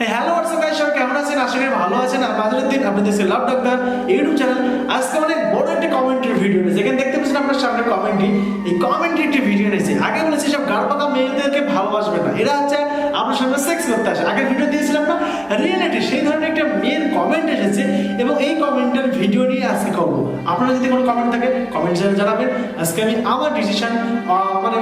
Hello WhatsApp guys সবাই কেমন আছেন? আশা করি ভালো আছেন। আর মাঝের দিন আপনাদের সে লাভ ডাক্তার ইউটিউব চ্যানেল আজকে অনেক বড় একটা কমেন্টের ভিডিও রয়েছে এখানে দেখতে পাচ্ছেন আপনার সামনে কমেন্টই এই কমেন্টে একটি ভিডিও রয়েছে আগে বলেছি, সব গাড় মেয়েদেরকে ভালোবাসবে না। এরা হচ্ছে আপনার সামনে সেক্স করতে আসে। আগে ভিডিও দিয়েছিলাম না রিয়েলিটি সেই ধরনের একটা মেয়ের কমেন্ট এসেছে। আপনারা যদি কোনো কমেন্ট থাকে কমেন্ট জানাবেন। আজকে আমি আমার ডিসিশন মানে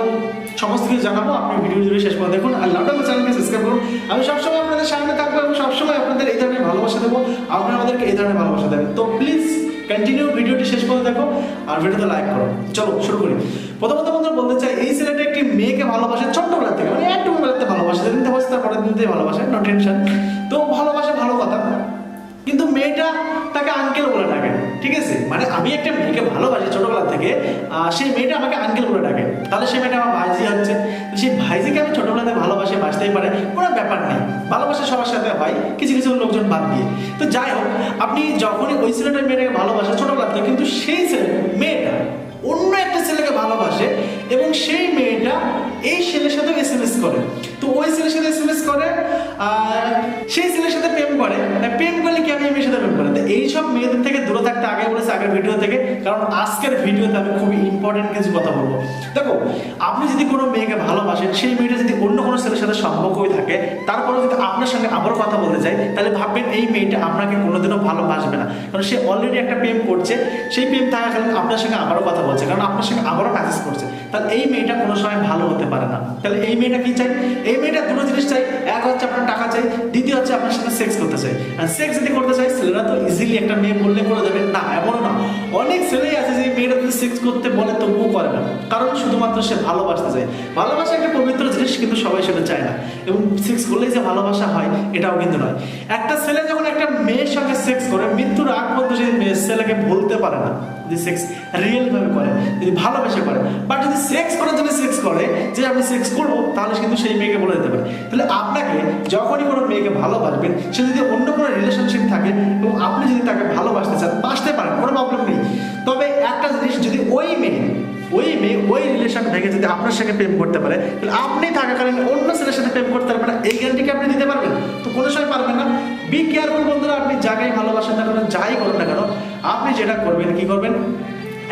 সমস্ত কিছু জানাব। আপনি ভিডিও জুড়ে শেষ পর্যন্ত দেখুন। আর লাউডাকে চ্যানেলকে সাবস্ক্রাইব করুন। আমি সবসময় আপনাদের সামনে থাকব এবং সবসময় আপনাদের এই ধরনের ভালোবাসা দেবো। আপনারা আমাদেরকে এই ধরনের ভালোবাসা দেবেন। তো প্লিজ কন্টিনিউ ভিডিওটি শেষ পর্যন্ত দেখো আর ভিডিওতে লাইক করো। চলো, শুরু করি। প্রথমত বন্ধু, বলতে চাই, এই ছেলেটা একটি মেয়েকে ভালোবাসে ছোট্টবেলা থেকে। মানে একটু বেলাতে ভালোবাসে। যেদিন থেকে হচ্ছে তার পরের দিন থেকে ভালোবাসে। নো টেনশন তো ভালোবাসে মেয়েটা তাকে আঙ্কেল বলে ডাকে, ঠিক আছে? মানে আমি একটা মেয়েকে ভালোবাসি ছোটবেলা থেকে সেই মেয়েটা আমাকে আঙ্কেল বলে ডাকে। তাহলে সে মেয়েটা আমার ভাইজি হচ্ছে। সেই ভাইজিকে আমি ছোটবেলাতে ভালোবাসে, বাঁচতেই পারে, কোনো ব্যাপার নেই। ভালোবাসা সবার সাথে হয়, কিছু কিছু লোকজন বাদ দিয়ে। তো যাই হোক, আপনি যখনই ওই ছেলেটার মেয়েটাকে ভালোবাসে ছোটবেলা থেকে কিন্তু সেই ছেলে একটা ছেলেকে ভালোবাসে এবং সেই মেয়েটা এই ছেলের সাথে এস এম এস করে। তো ওই ছেলের সাথে এস এম এস করে সেই ছেলের সাথে প্রেম করে। প্রেম করলে কি আমি মেয়ের সাথে প্রেম করে তো এইসব মেয়েদের থেকে দূরে থাকতে আগে বলেছে আগের ভিডিও থেকে, কারণ আজকের ভিডিওতে আমি খুবই ইম্পর্টেন্ট কিছু কথা বলব। দেখো, আপনি যদি কোনো মেয়েকে ভালোবাসেন, সেই মেয়েটা যদি অন্য কোনো ছেলের সাথে সম্পর্ক হয়ে থাকে তারপরে যদি আপনার সঙ্গে আবার কথা বলতে যায় তাহলে ভাববেন এই মেয়েটা আপনাকে কোনোদিনও ভালোবাসবে না। কারণ সে অলরেডি একটা প্রেম করছে, সেই প্রেম থাকাকালীন আপনার সঙ্গে আবারও কথা বলছে, কারণ আপনার সঙ্গে আবারও মেসেজ করছে। তাহলে এই মেয়েটা কোনো সময় ভালো হতে পারে না। তাহলে এই মেয়েটা কি চাই এই মেয়েটা দুটো জিনিস চাই এক হচ্ছে আপনার টাকা চাই, দ্বিতীয় হচ্ছে আপনার সাথে সেক্স করতে চাই সেক্স যদি করতে চাই ছেলেরা তো ইজিলি একটা মেয়ে বললে করে দেবে। না, এমনও না। অনেক ছেলেই আছে যে মেয়েটা যদি সেক্স করতে বলে, তবুও করে না। কারণ শুধুমাত্র সে ভালোবাসতে চায়। ভালোবাসা একটা পবিত্র জিনিস, কিন্তু সবাই সেটা চায় না। এবং সেক্স করলেই যে ভালোবাসা হয়, এটাও কিন্তু নয়। একটা ছেলে যখন একটা মেয়ের সঙ্গে সেক্স করে, মৃত্যুর আগ পর্যন্ত সেই ছেলেকে বলতে পারে না যদি সেক্স রিয়েল ভাবে করে, যদি ভালোবেসে করে। বাট যদি সেক্স করার জন্য সেক্স করে, যে আমি সেক্স করব, তাহলে কিন্তু সেই মেয়েকে বলে দিতে পারে। তাহলে আপনাকে যখনই কোনো মেয়েকে ভালোবাসবেন, সে যদি অন্য কোনো রিলেশনশিপ থাকে, এবং আপনি যদি তাকে ভালোবাসতে চান বাসতে পারেন, কোনো প্রবলেম নেই। তবে একটা জিনিস, যদি ওই মেয়ে ওই মেয়ে, ওই রিলেশন ভেঙে যদি আপনার সঙ্গে প্রেম করতে পারে, তাহলে আপনি থাকাকালীন অন্য ছেলের সাথে প্রেম করতে পারবেন না। এই গ্যারান্টিকে আপনি দিতে পারবেন? তো কোনো সময় পারবেন না। বি কেয়ারফুল বন্ধুরা, আপনি যাকেই ভালোবাসেন না কেন, যাই করুন না কেন, আপনি যেটা করবেন, কি করবেন?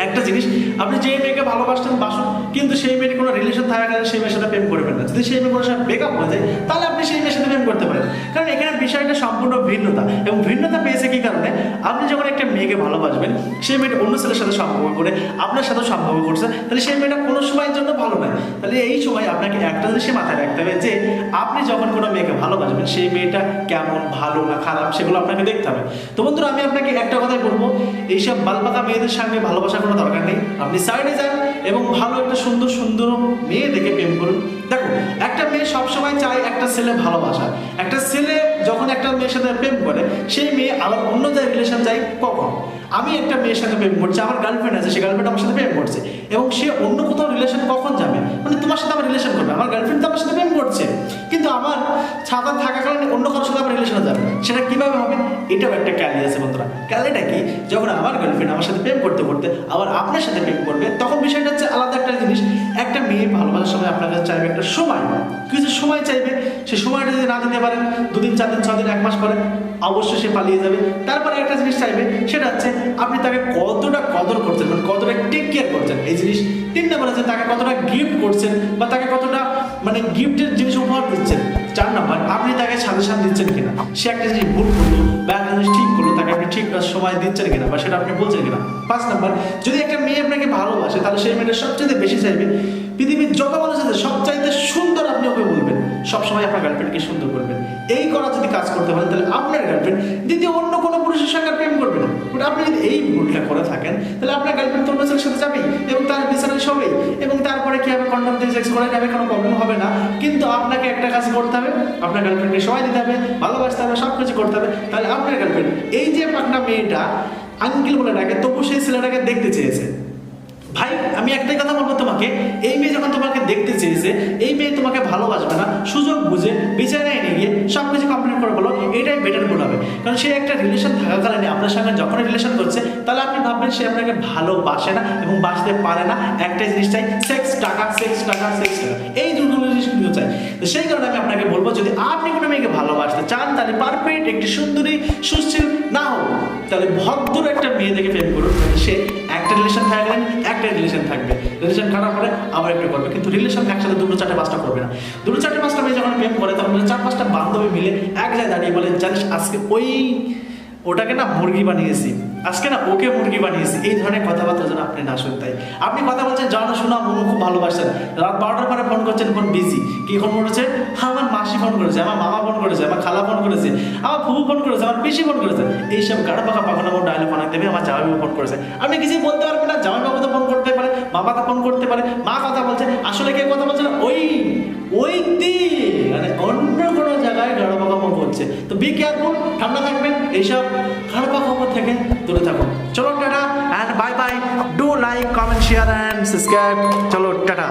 একটা জিনিস, আপনি যে মেয়েকে ভালোবাসতেন বাসুন কিন্তু সেই মেয়ের কোনো রিলেশন থাকাকালীন সেই মেয়ের সাথে প্রেম করবেন না। যদি সেই মেয়ে কোনো সময় ব্রেকআপ হয়ে যায়, তাহলে আপনি সেই মেয়ের সাথে প্রেম করতে পারেন। কারণ এখানে বিষয়টা সম্পূর্ণ ভিন্নতা, এবং ভিন্নতা পেয়েছে কি কারণে? আপনি যখন একটা মেয়েকে ভালোবাসবেন, সেই মেয়েটা অন্য ছেলের সাথে সম্পর্ক করে, আপনার সাথে সম্পর্ক করছে, তাহলে সেই মেয়েটা কোনো সময়ের জন্য ভালো নয়। তাহলে এই সময় আপনাকে একটা জিনিস মাথায় রাখতে হবে যে, আপনি যখন কোনো মেয়েকে ভালোবাসবেন, সেই মেয়েটা কেমন, ভালো না খারাপ, সেগুলো আপনাকে দেখতে হবে। তো বন্ধুরা, আমি আপনাকে একটা কথাই বলব, এইসব বালপাকা মেয়েদের সঙ্গে ভালোবাসার কোনো দরকার নেই। আপনি সাইডে যান এবং ভালো একটা সুন্দর সুন্দর মেয়ে দেখে প্রেম করুন। দেখো, একটা মেয়ে সবসময় চায় একটা ছেলে ভালোবাসা একটা ছেলে যখন একটা মেয়ের সাথে প্রেম করে, সেই মেয়ে আবার অন্য জায়গায় রিলেশন চাই কখন? আমি একটা মেয়ের সাথে প্রেম করছি, আমার গার্লফ্রেন্ড আছে, সে গার্লফ্রেন্ড আমার সাথে প্রেম করছে, এবং সে অন্য কোথাও রিলেশন কখন যাবে? মানে তোমার সাথে আমার রিলেশন করবে, আমার গার্লফ্রেন্ড তো আমার সাথে প্রেম করছে। কিন্তু আমার ছাতা থাকাকালীন অন্য কারোর সাথে আমার রিলেশনে যাবে সেটা কীভাবে হবে? এটাও একটা ক্যালি আছে বন্ধুরা। ক্যালিটা কি? যখন আমার গার্লফ্রেন্ড আমার সাথে প্রেম করতে করতে আবার আপনার সাথে প্রেম করবে, তখন বিষয়টা হচ্ছে আলাদা একটা জিনিস। একটা মেয়ে ভালোবাসার সময় আপনার কাছে চাইবে একটা সময়। কিছু সময় চাইবে, সে সময়টা যদি না দিতে পারেন, দুদিন, চার দিন ছ দিন এক মাস পরে অবশ্যই সে পালিয়ে যাবে। তারপরে একটা জিনিস চাইবে, সেটা হচ্ছে আপনি তাকে কতটা কদর করছেন মানে কতটা টেক কেয়ার করছেন এই জিনিস। তিন নম্বর আছে তাকে কতটা গিফট করছেন বা তাকে কতটা মানে গিফটের জিনিস উপহার দিচ্ছেন। চার নম্বর, আপনি তাকে সাজেশন দিচ্ছেন কিনা? সে একটা জিনিস ভুল করল বা একটা জিনিস ঠিক করল, তাকে আপনি ঠিক সময় দিচ্ছেন কিনা বা সেটা আপনি বলছেন কিনা? পাঁচ নাম্বার, যদি একটা মেয়ে আপনাকে ভালোবাসে, তাহলে সেই মেয়েটা সবচেয়ে বেশি চাইবে। পৃথিবীর যত মানুষ আছে, সবচাইতে সুন্দর আপনি ওকে বলবেন সবসময় আপনার গার্লফ্রেন্ডকে সুন্দর করবেন। এই করা যদি কাজ করতে পারেন, তাহলে আপনার গার্লফ্রেন্ড দ্বিতীয় অন্য কোনো পুরুষের সঙ্গে প্রেম করবে না। বাট আপনি যদি এই ভুলটা করে থাকেন, তাহলে আপনার গার্লফ্রেন্ড তো অন্য ছেলের সাথে যাবেই, এবং তার বিছানায় সবেই এবং তারপরে কি হবে কন্ডম দিয়ে সেক্স করা যাবে কোনো প্রবলেম হবে না। কিন্তু আপনাকে একটা কাজ করতে হবে, আপনার গার্লফ্রেন্ডকে সময় দিতে হবে, ভালোবাসতে হবে সব কিছু করতে হবে। তাহলে আপনার গার্লফ্রেন্ড এই যে আপনার মেয়েটা আঙ্কেল বলে ডাকে, তবু সেই ছেলেটাকে দেখতে চেয়েছে। ভাই, আমি একটাই কথা বলব তোমাকে, এই মেয়ে যখন তোমাকে দেখতে চেয়েছে, এই মেয়ে তোমাকে ভালোবাসবে না। সুযোগ বুঝে বিচারে এনে গিয়ে সব কিছু কমপ্লিট করে বলো, এটাই বেটার ভুল হবে। কারণ সে একটা রিলেশন থাকাকালীন আপনার সঙ্গে যখন রিলেশন করছে, তাহলে আপনি ভাববেন সে আপনাকে ভালোবাসে না এবং বাঁচতে পারে না। একটাই জিনিসটাই সেক্স টাকা সেক্স টাকা সেক্স এই দুটো জিনিস কিন্তু চাই। তো সেই কারণে আমি আপনাকে বলব, যদি আপনি কোনো মেয়েকে ভালোবাসতে চান, তাহলে পারফেক্ট একটি সুন্দরী সুশীল না হোক, তাহলে ভদ্র একটা মেয়ে দেখে প্রেম করুন। সে একটা রিলেশন থাকবেন একটা রিলেশন থাকবে। রিলেশন খারাপ পরে আবার একটু করবে। কিন্তু রিলেশন একসাথে দুটো, চারটে, পাঁচটা করবে না। দুটো, চারটে, পাঁচটা মেয়ে যখন প্রেম করে, তখন চার, পাঁচটা বান্ধবী মিলে এক জায়গায় দাঁড়িয়ে বলে, জানিস, আজকে ওই, ওটাকে না মুরগি বানিয়েছি। আজকে না ওকে মুরগি বানিয়েছি। এই ধরনের কথাবার্তা যেন আপনি না শুনতে আপনি কথা বলছেন, জানো, শোনা মোমো খুব ভালোবাসেন। রাত বারোটার পরে ফোন করছেন ফোন বিজি কি ফোন করেছে? হ্যাঁ আমার মাসি ফোন করেছে, আমার মামা ফোন করেছে, আমার খালা ফোন করেছে, আমার ফুবু ফোন করেছে, আমার পিসি ফোন করেছে। এইসব গাড়া পাকা পাখানো আমার ডায়লগ অনেক দেবে, আমার জামাই জামাইবাবু ফোন করেছে। আপনি কিছুই বলতে পারবেন না জামাই জামাইবাবু তো ফোন করতে পারে, বাবা তো ফোন করতে পারে, মা কথা বলছে, আসলে কে কথা বলছে ওই ওই মানে অন্য করছে। তো বি কেয়ারফুল ঠান্ডা থাকবেন, এইসব খারাপ খবর থেকে দূরে থাকুন। চলো tata and bye bye do like comment share and subscribe চলো, টাটা।